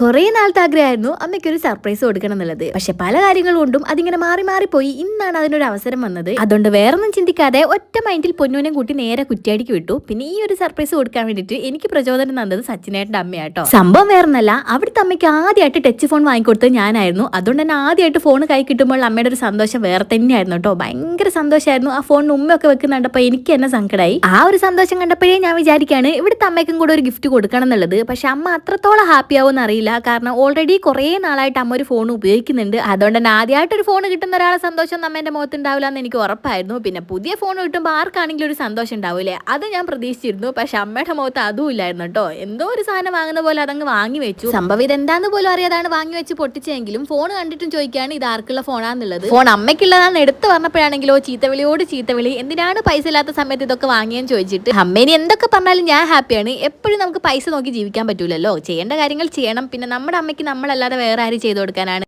കുറേ നാളത്തെ ആഗ്രഹമായിരുന്നു അമ്മയ്ക്ക് ഒരു സർപ്രൈസ് കൊടുക്കണം എന്നുള്ളത്. പക്ഷെ പല കാര്യങ്ങൾ കൊണ്ടും അതിങ്ങനെ മാറി മാറി പോയി. ഇന്നാണ് അതിനൊരു അവസരം വന്നത്. അതുകൊണ്ട് വേറൊന്നും ചിന്തിക്കാതെ ഒറ്റ മൈൻഡിൽ പൊന്നൂനെ കൂട്ടി നേരെ കുറ്റിയാടിക്ക് വിട്ടു. പിന്നെ ഈ ഒരു സർപ്രൈസ് കൊടുക്കാൻ വേണ്ടിട്ട് എനിക്ക് പ്രചോദനം തന്നത് സച്ചിനേട്ടന്റെ അമ്മയാട്ടോ. സംഭവം വേറൊന്നല്ല അവിടുത്തെ അമ്മയ്ക്ക് ആദ്യമായിട്ട് ടച്ച് ഫോൺ വാങ്ങിക്കൊടുത്തത് ഞാനായിരുന്നു. അതുകൊണ്ട് തന്നെ ആദ്യമായിട്ട് ഫോൺ കൈ കിട്ടുമ്പോൾ അമ്മയുടെ ഒരു സന്തോഷം വേറെ തന്നെയായിരുന്നു കേട്ടോ. ഭയങ്കര സന്തോഷമായിരുന്നു ആ ഫോണിന് ഉമ്മയൊക്കെ വെക്കുന്നുണ്ടപ്പോൾ എനിക്ക് തന്നെ സങ്കടമായി ആ ഒരു സന്തോഷം കണ്ടപ്പോഴേ ഞാൻ വിചാരിക്കാണ് ഇവിടുത്തെ അമ്മയ്ക്കും കൂടെ ഒരു ഗിഫ്റ്റ് കൊടുക്കണം എന്നുള്ളത്. പക്ഷെ അമ്മ അത്രത്തോളം ഹാപ്പി ആവുമെന്ന് അറിയില്ല. കാരണം ഓൾറെഡി കുറേ നാളായിട്ട് അമ്മ ഒരു ഫോൺ ഉപയോഗിക്കുന്നുണ്ട്. അതുകൊണ്ട് തന്നെ ആദ്യമായിട്ട് ഒരു ഫോൺ കിട്ടുന്ന ഒരാളെ സന്തോഷം അമ്മേന്റെ മുഖത്ത് ഉണ്ടാവില്ല എന്ന് എനിക്ക് ഉറപ്പായിരുന്നു. പിന്നെ പുതിയ ഫോൺ കിട്ടുമ്പോൾ ആർക്കാണെങ്കിലും ഒരു സന്തോഷം ഉണ്ടാവില്ലേ അത് ഞാൻ പ്രതീക്ഷിച്ചിരുന്നു. പക്ഷെ അമ്മയുടെ മുഖത്ത് അതും ഇല്ലായിരുന്നു കേട്ടോ. എന്തോ ഒരു സാധനം വാങ്ങുന്ന പോലെ അതങ്ങ് വാങ്ങി വെച്ചു. സംഭവം ഇതെന്താന്ന് പോലും അറിയാതാണ് വാങ്ങി വെച്ച് പൊട്ടിച്ചെങ്കിലും ഫോൺ കണ്ടിട്ടും ചോദിക്കുകയാണ് ഇത് ആർക്കുള്ള ഫോണാന്നുള്ളത് ഫോൺ അമ്മയ്ക്കുള്ളതാണ് എടുത്തു പറഞ്ഞപ്പോഴാണെങ്കിലോ ചീത്തവിളിയോട് ചീത്തവിളി എന്തിനാണ് പൈസ ഇല്ലാത്ത സമയത്ത് ഇതൊക്കെ വാങ്ങിയെന്ന് ചോദിച്ചിട്ട്? അമ്മേനി എന്തൊക്കെ പറഞ്ഞാലും ഞാൻ ഹാപ്പിയാണ് എപ്പോഴും നമുക്ക് പൈസ നോക്കി ജീവിക്കാൻ പറ്റൂലല്ലോ. ചെയ്യേണ്ട കാര്യങ്ങൾ ചെയ്യണം. പിന്നെ നമ്മുടെ അമ്മയ്ക്ക് നമ്മളല്ലാതെ വേറെ ആരും ചെയ്തു കൊടുക്കാനാണ്